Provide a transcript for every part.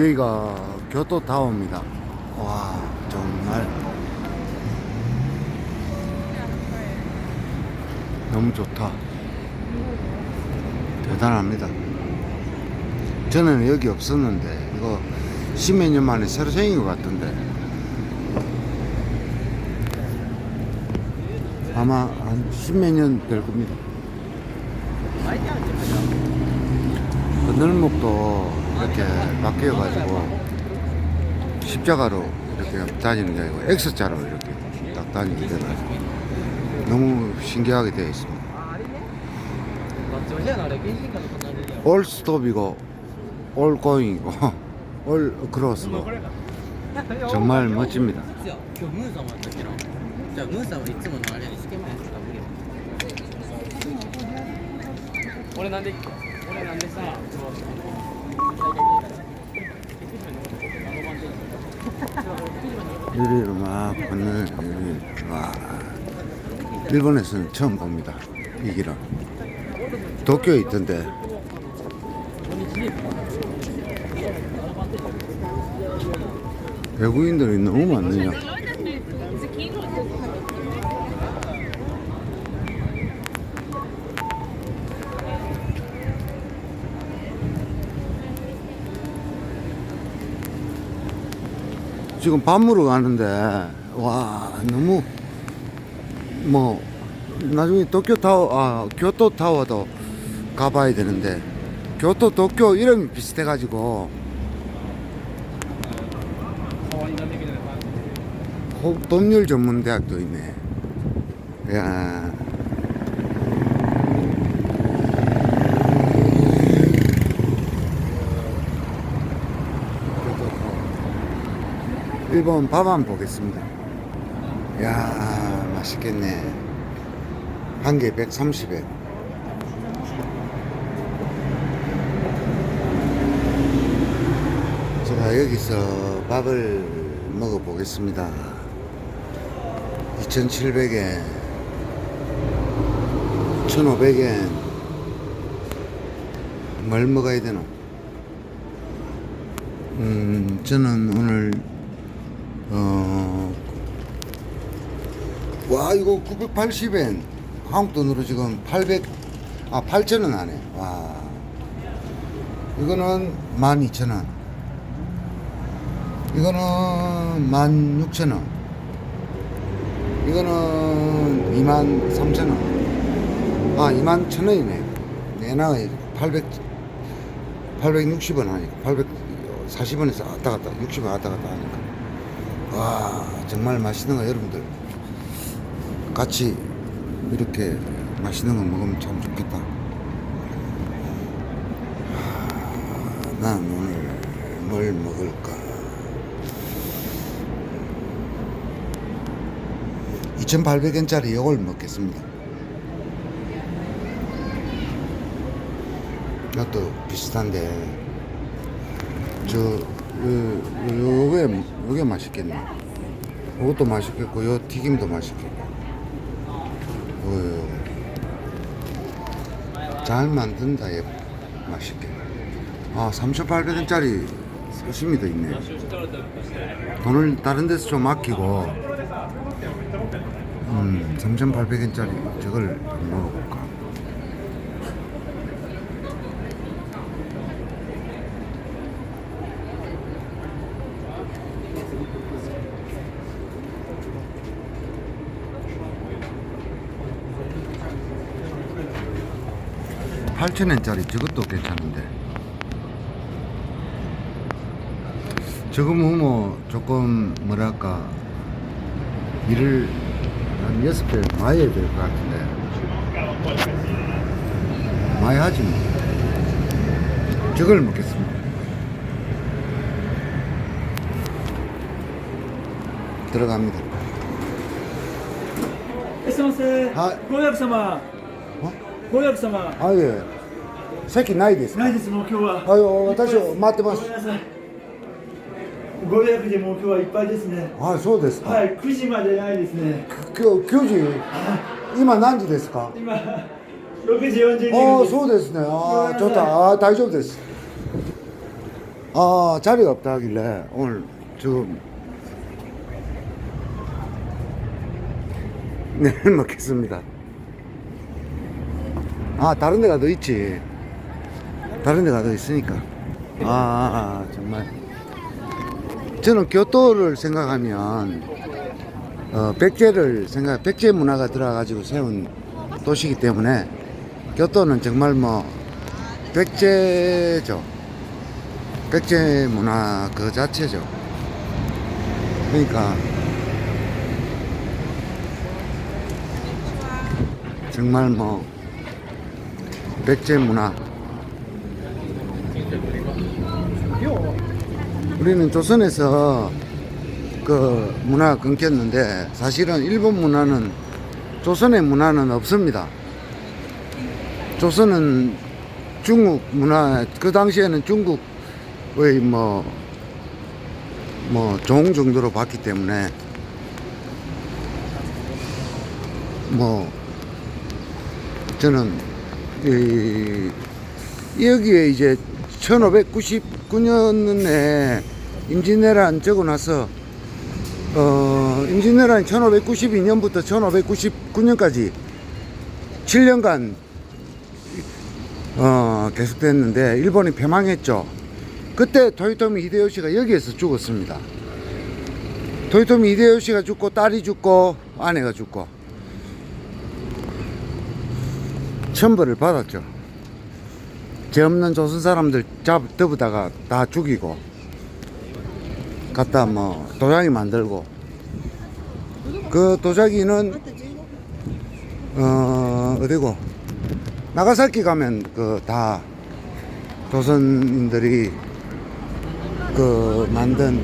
여기가 교토타워입니다. 와, 정말 너무 좋다. 대단합니다. 저는 여기 없었는데 이거 십몇 년 만에 새로 생긴 것 같던데 아마 한 십몇 년 될 겁니다. 건널목도 이렇게 바뀌어가지고 십자가로 이렇게 다니는 게 아니고 X자로 이렇게 딱 다니게 돼가지고 너무 신기하게 되어 있습니다. 올 스톱이고 올 고잉이고 올 크로스고 정말 멋집니다. 유리로 막 건너는 유리. 와. 일본에서는 처음 봅니다. 이 길은. 도쿄에 있던데. 외국인들이 너무 많네요. 지금 밥 먹으러 가는데 와 너무 뭐 나중에 도쿄 타워 아 교토 타워도 가봐야 되는데 교토 도쿄 이름이 비슷해 가지고 동률 전문 대학도 있네. 야. 일본 밥 한번 보겠습니다. 야 맛있겠네. 한 개 130엔. 제가 여기서 밥을 먹어 보겠습니다. 2,700엔, 1,500엔. 뭘 먹어야 되노? 음, 저는 오늘 어, 와, 이거 980엔. 한국 돈으로 지금 800, 아, 8,000원 하네. 와. 이거는 12,000원. 이거는 16,000원. 이거는 23,000원. 아, 21,000원이네. 내나 800, 860원 하니까. 840원에서 왔다 갔다, 60원 왔다 갔다 하니까. 와 정말 맛있는 거 여러분들. 같이 이렇게 맛있는 거 먹으면 참 좋겠다. 하, 난 오늘 뭘 먹을까? 2800원짜리 이걸 먹겠습니다. 이것도 비슷한데 저 요, 요, 요게 요게 맛있겠네. 이것도 맛있겠고 요 튀김도 맛있겠고. 요, 잘 만든다 얘 맛있게. 아 3,800원짜리 서심이도 있네. 돈을 다른 데서 좀 아끼고 음 3,800원짜리 저걸 먹어 8,000원짜리 저것도 괜찮은데 저거 뭐 조금 뭐랄까 일을 한 6배 많이 해야 될 것 같은데 많이 하지 뭐 저걸 먹겠습니다 들어갑니다. 아, 고약様. 어? いませ。はいご予約様。ご予約様。 아예 새끼 나이ですかないです、もう今日は。 아유私を待ってますごめんなさい。ご予約でもう今日はいっぱいですね。あそうですか、はい、9時までないですね。今日9時今何時ですか今、6時42分です。ああそうですねああちょっとああ大丈夫です 아 자리가 없다 하길래 오늘 지금 내일 먹겠습니다. 아 다른 데가 더 있지. 다른 데가 더 있으니까. 아, 아, 아 정말. 저는 교토를 생각하면 어, 백제를 생각 백제 문화가 들어가지고 세운 도시이기 때문에 교토는 정말 뭐 백제죠. 백제 문화 그 자체죠. 그러니까 정말 뭐 백제 문화 우리는 조선에서 그 문화가 끊겼는데 사실은 일본 문화는 조선의 문화는 없습니다. 조선은 중국 문화 그 당시에는 중국의 뭐뭐종 정도로 봤기 때문에 뭐 저는 이 여기에 이제 1599년에 임진왜란 적어 놔서 어 임진왜란 1592년부터 1599년까지 7년간 어 계속됐는데 일본이 패망했죠. 그때 도요토미 히데요시가 여기에서 죽었습니다. 도요토미 히데요시가 죽고 딸이 죽고 아내가 죽고 천벌을 받았죠. 죄 없는 조선 사람들 잡 더부다가 다 죽이고 갖다 뭐 도자기 만들고 그 도자기는 어 어디고 나가사키 가면 그 다 조선인들이 그 만든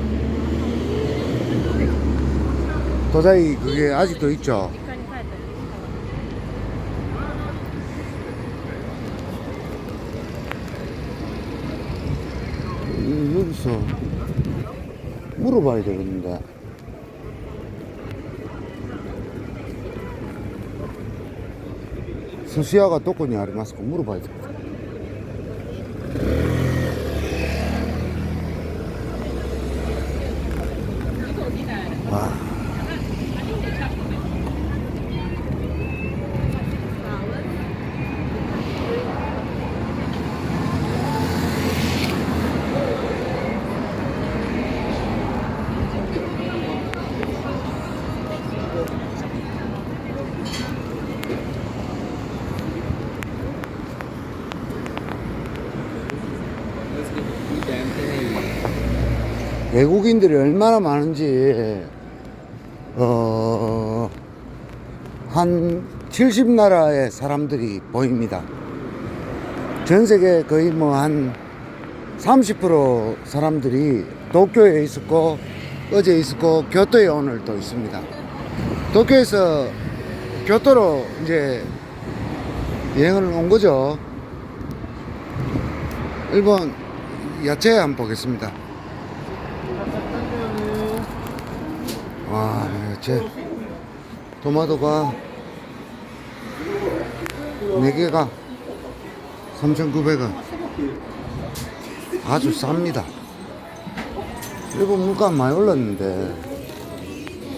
도자기 그게 아직도 있죠. 음, 여기서 물어봐야 되겠는데. 스시야가 도코니 아리마스까 물어봐야 돼. 와. 외국인들이 얼마나 많은지 어, 한 70나라의 사람들이 보입니다. 전 세계 거의 뭐 한 30% 사람들이 도쿄에 있었고 어제 있었고 교토에 오늘 또 있습니다. 도쿄에서 교토로 이제 여행을 온 거죠. 일본 야채 한번 보겠습니다. 와, 제 토마토가 4개가 3,900원. 아주 쌉니다. 일본 물가 많이 올랐는데,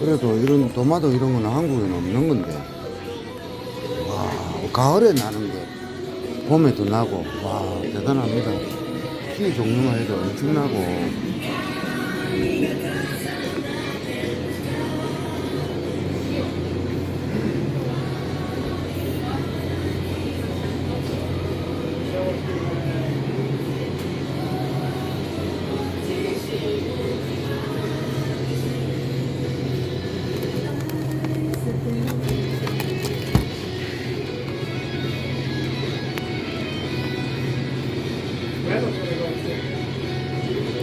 그래도 이런 토마토 이런 거는 한국에는 없는 건데, 와, 가을에 나는 게 봄에도 나고, 와, 대단합니다. 키 종류만 해도 엄청나고,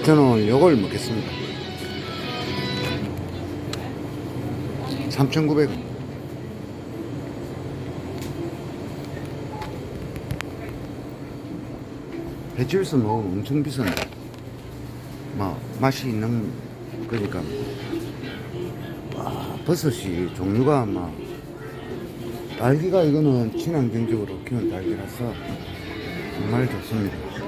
저는 이걸 먹겠습니다. 3,900원. 배추에서 먹으면 엄청 비싼데. 뭐, 맛이 있는 거니까. 와, 버섯이 종류가 막. 딸기가 이거는 친환경적으로 키운 딸기라서 정말 좋습니다.